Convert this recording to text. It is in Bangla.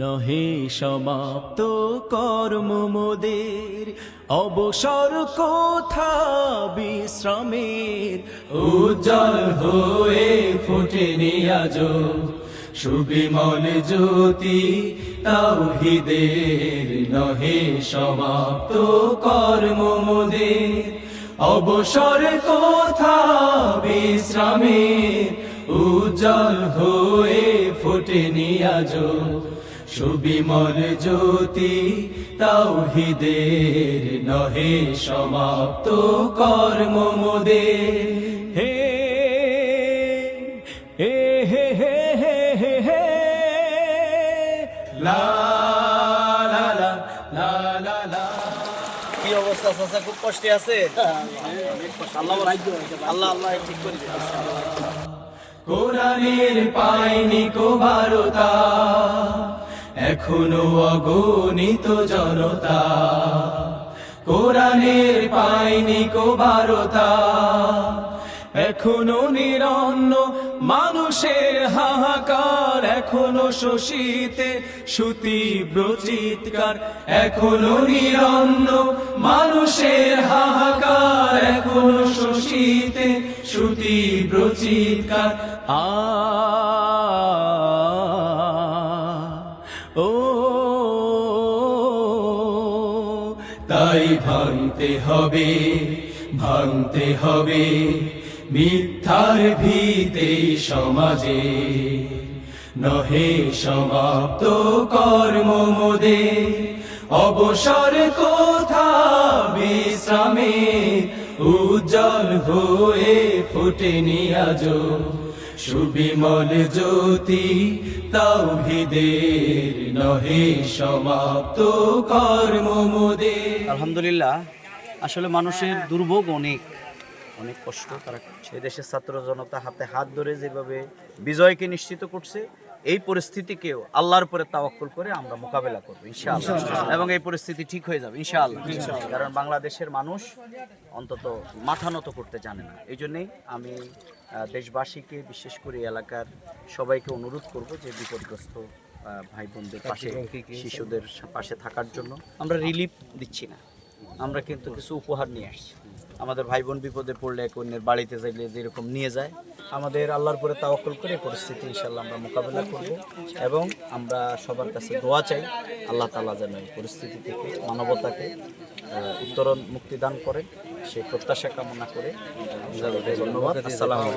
নহে সমাপ্ত কর্ম মোদের। অবসর কোথা বিশ্রামের। উজ্জ্বল হয়ে ফুটে নিয়াজ সুবিমল জ্যোতি তাওহিদের নহে সমাপ্ত কর্ম মোদের। অবসর কোথা বিশ্রামের। উজ্জ্বল হয়ে ফুটে নিয়াজ সুবিমল জ্যোতি তাওহিদের নহে সমাপ্ত কর্ম মোদের হে হে হে হে হে হে হে লা লা লা লা লা লা। কি অবস্থা চাচা? খুব কষ্টে আছে? আল্লাহ আল্লাহ আল্লাহ ঠিক করে দিন। কোরআনের পাইনি কো বারতা। এখনও অগণিত জনতা। কোরআনের পাইনি কো বারতা এখনও নিরন্ন মানুষের হাহাকার। এখনও শোষিতে সুতীব্র চিৎকার। এখনও নিরন্ন মানুষের হাহাকার। এখনও শোষিতে সুতীব্র চিৎকার। আ তাই ভাঙতে হবে ভাঙতে হবে মিথ্যার ভিতে সমাজে। নহে সমাপ্ত কর্ম মোদে, অবসর কোথা বিশ্রামে? উজ্জ্বল হয়ে ফুটে নিয়াজ। সুবিমল জ্যোতি তাওহিদের নহে সমাপ্ত কর্ম মোদে। আলহামদুলিল্লাহ, আসলে মানুষের দুর্ভোগ অনেক অনেক কষ্ট। তারা সে দেশের ছাত্র জনতা হাতে হাত ধরে যেভাবে বিজয়কে নিশ্চিত করছে এই পরিস্থিতিকেও আল্লাহর উপরে তাওয়াক্কুল করে আমরা মোকাবেলা করব ইনশাআল্লাহ। এবং এই পরিস্থিতি ঠিক হয়ে যাবে ইনশাআল্লাহ। কারণ বাংলাদেশের মানুষ অন্তত মাথা নত করতে জানে না। এই জন্যেই আমি দেশবাসীকে বিশেষ করে এলাকার সবাইকে অনুরোধ করব যে বিপদগ্রস্ত ভাই বোনদের পাশে শিশুদের পাশে থাকার জন্য আমরা রিলিফ দিচ্ছি না। আমরা কিন্তু কিছু উপহার নিয়ে আসছি। আমাদের ভাই বোন বিপদে পড়লে এক অন্যের বাড়িতে যাইলে যেরকম নিয়ে যায়, আমাদের আল্লাহর পরে তাওকল করে পরিস্থিতি ইনশাল্লাহ আমরা মোকাবেলা করব এবং আমরা সবার কাছে দোয়া চাই আল্লাহ তালা যেন এই পরিস্থিতি থেকে, মানবতাকে উত্তরণ মুক্তি দান করেন। সেই প্রত্যাশা কামনা করে ধন্যবাদ। আসসালামু